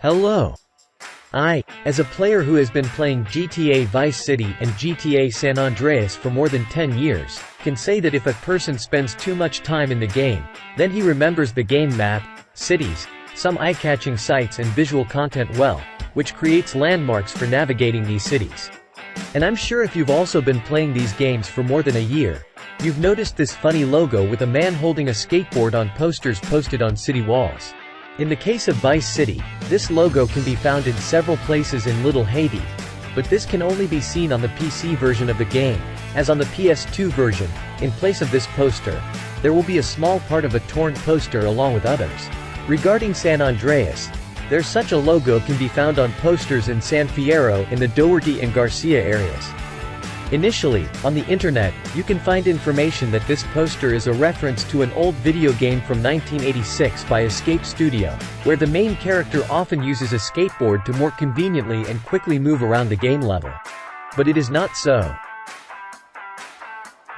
Hello. I, as a player who has been playing GTA Vice City and GTA San Andreas for more than 10 years, can say that if a person spends too much time in the game, then he remembers the game map, cities, some eye-catching sights and visual content well, which creates landmarks for navigating these cities. And I'm sure if you've also been playing these games for more than a year, you've noticed this funny logo with a man holding a skateboard on posters posted on city walls. In the case of Vice City, this logo can be found in several places in Little Haiti, but this can only be seen on the PC version of the game, as on the PS2 version, in place of this poster, there will be a small part of a torn poster along with others. Regarding San Andreas, there's such a logo can be found on posters in San Fierro in the Doherty and Garcia areas. Initially, on the internet, you can find information that this poster is a reference to an old video game from 1986 by Escape Studio, where the main character often uses a skateboard to more conveniently and quickly move around the game level. But it is not so.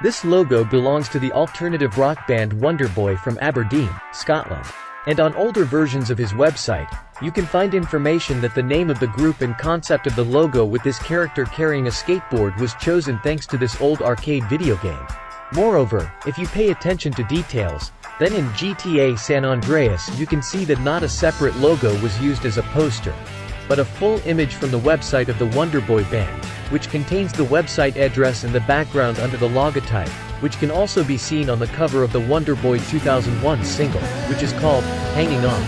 This logo belongs to the alternative rock band Wonderboy from Aberdeen, Scotland. And on older versions of his website, you can find information that the name of the group and concept of the logo with this character carrying a skateboard was chosen thanks to this old arcade video game. Moreover, if you pay attention to details, then in GTA San Andreas you can see that not a separate logo was used as a poster, but a full image from the website of the Wonderboy band, which contains the website address in the background under the logotype, which can also be seen on the cover of the Wonderboy 2001 single, which is called, Hanging On.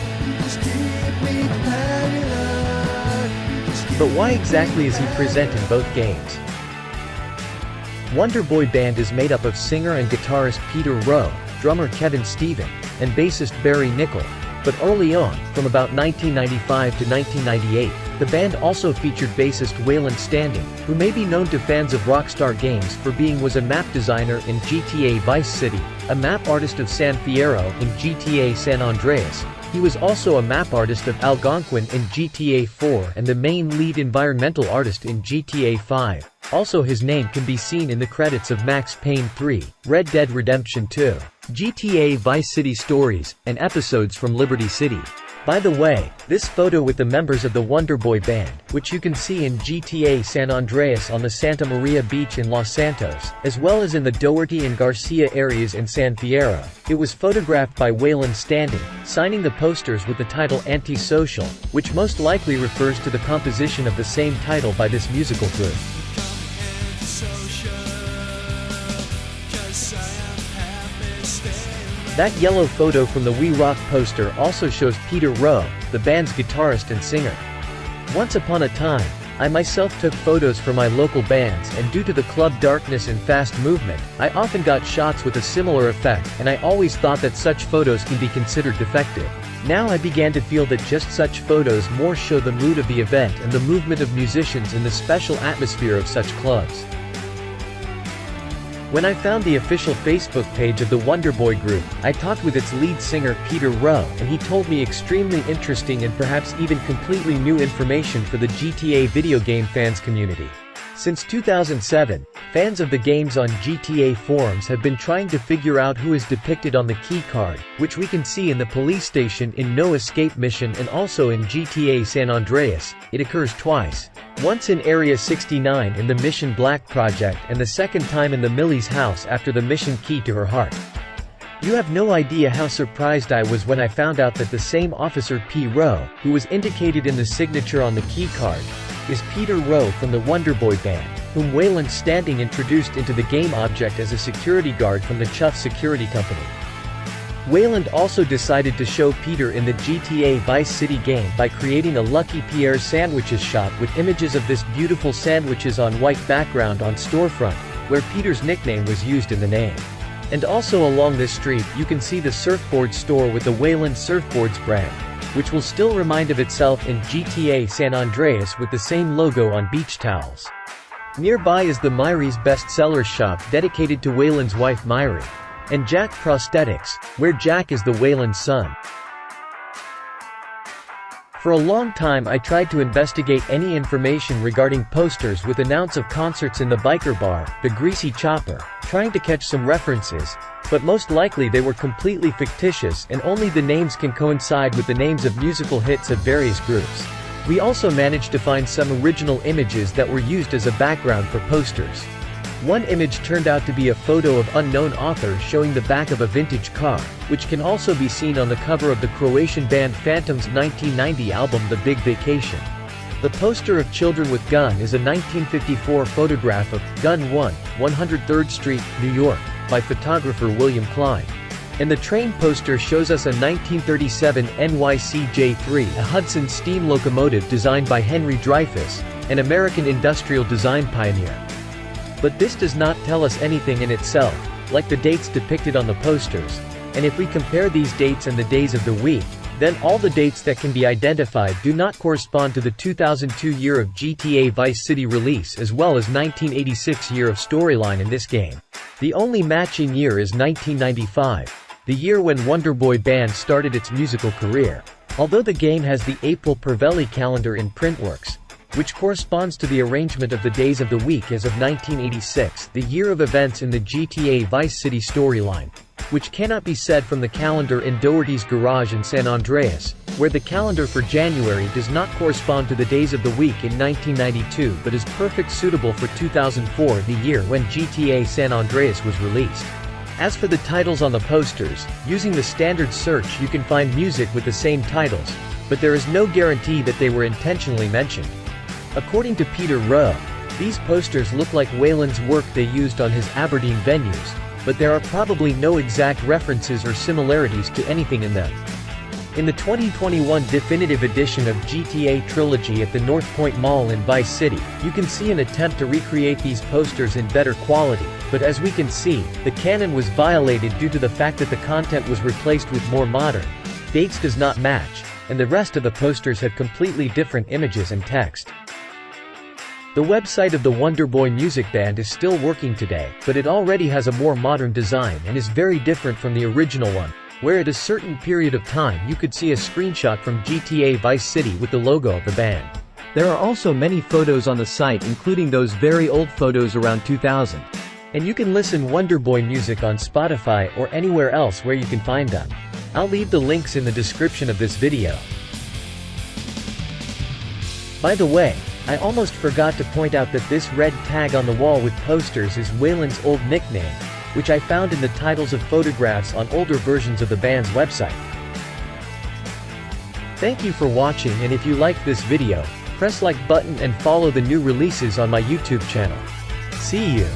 But why exactly is he present in both games? Wonderboy Band is made up of singer and guitarist Peter Rowe, drummer Kevin Steven, and bassist Barry Nickel, but early on, from about 1995 to 1998, the band also featured bassist Waylon Standing, who may be known to fans of Rockstar Games for being was a map designer in GTA Vice City, a map artist of San Fierro in GTA San Andreas, he was also a map artist of Algonquin in GTA 4 and the main lead environmental artist in GTA 5. Also his name can be seen in the credits of Max Payne 3, Red Dead Redemption 2, GTA Vice City Stories, and episodes from Liberty City. By the way, this photo with the members of the Wonderboy Band, which you can see in GTA San Andreas on the Santa Maria beach in Los Santos, as well as in the Doherty and Garcia areas in San Fierro, it was photographed by Waylon Standing, signing the posters with the title Antisocial, which most likely refers to the composition of the same title by this musical group. That yellow photo from the We Rock poster also shows Peter Rowe, the band's guitarist and singer. Once upon a time, I myself took photos for my local bands and due to the club darkness and fast movement, I often got shots with a similar effect and I always thought that such photos can be considered defective. Now I began to feel that just such photos more show the mood of the event and the movement of musicians in the special atmosphere of such clubs. When I found the official Facebook page of the Wonderboy group, I talked with its lead singer Peter Rowe and he told me extremely interesting and perhaps even completely new information for the GTA video game fans community. Since 2007, fans of the games on GTA forums have been trying to figure out who is depicted on the key card, which we can see in the police station in No Escape Mission and also in GTA San Andreas, it occurs twice. Once in Area 69 in the Mission Black project and the second time in the Millie's house after the mission key to her heart. You have no idea how surprised I was when I found out that the same Officer P. Rowe, who was indicated in the signature on the key card, is Peter Rowe from the Wonderboy Band, whom Waylon Standing introduced into the game object as a security guard from the Chuff Security Company. Wayland also decided to show Peter in the GTA Vice City game by creating a Lucky Pierre sandwiches shop with images of this beautiful sandwiches on white background on storefront, where Peter's nickname was used in the name. And also along this street you can see the surfboard store with the Wayland Surfboards brand which will still remind of itself in GTA San Andreas with the same logo on beach towels. Nearby is the Myri's bestseller shop dedicated to Waylon's wife Myri. And Jack Prosthetics, where Jack is the Wayland's son. For a long time I tried to investigate any information regarding posters with announce of concerts in the biker bar, the Greasy Chopper, trying to catch some references, but most likely they were completely fictitious and only the names can coincide with the names of musical hits of various groups. We also managed to find some original images that were used as a background for posters. One image turned out to be a photo of unknown author showing the back of a vintage car, which can also be seen on the cover of the Croatian band Phantom's 1990 album The Big Vacation. The poster of Children with Gun is a 1954 photograph of Gun 1, 103rd Street, New York, by photographer William Klein. And the train poster shows us a 1937 NYC J3, a Hudson steam locomotive designed by Henry Dreyfuss, an American industrial design pioneer. But this does not tell us anything in itself, like the dates depicted on the posters, and if we compare these dates and the days of the week, then all the dates that can be identified do not correspond to the 2002 year of GTA Vice City release as well as 1986 year of storyline in this game. The only matching year is 1995, the year when Wonderboy Band started its musical career. Although the game has the April Pervelli calendar in Printworks, which corresponds to the arrangement of the days of the week as of 1986, the year of events in the GTA Vice City storyline, which cannot be said from the calendar in Doherty's garage in San Andreas, where the calendar for January does not correspond to the days of the week in 1992 but is perfect suitable for 2004 the year when GTA San Andreas was released. As for the titles on the posters, using the standard search you can find music with the same titles, but there is no guarantee that they were intentionally mentioned. According to Peter Rowe, these posters look like Waylon's work they used on his Aberdeen venues, but there are probably no exact references or similarities to anything in them. In the 2021 definitive edition of GTA Trilogy at the North Point Mall in Vice City, you can see an attempt to recreate these posters in better quality, but as we can see, the canon was violated due to the fact that the content was replaced with more modern, dates does not match, and the rest of the posters have completely different images and text. The website of the Wonderboy Music Band is still working today, but it already has a more modern design and is very different from the original one, where at a certain period of time you could see a screenshot from GTA Vice City with the logo of the band. There are also many photos on the site including those very old photos around 2000. And you can listen Wonderboy music on Spotify or anywhere else where you can find them. I'll leave the links in the description of this video. By the way, I almost forgot to point out that this red tag on the wall with posters is Waylon's old nickname, which I found in the titles of photographs on older versions of the band's website. Thank you for watching and if you liked this video, press like button and follow the new releases on my YouTube channel. See you.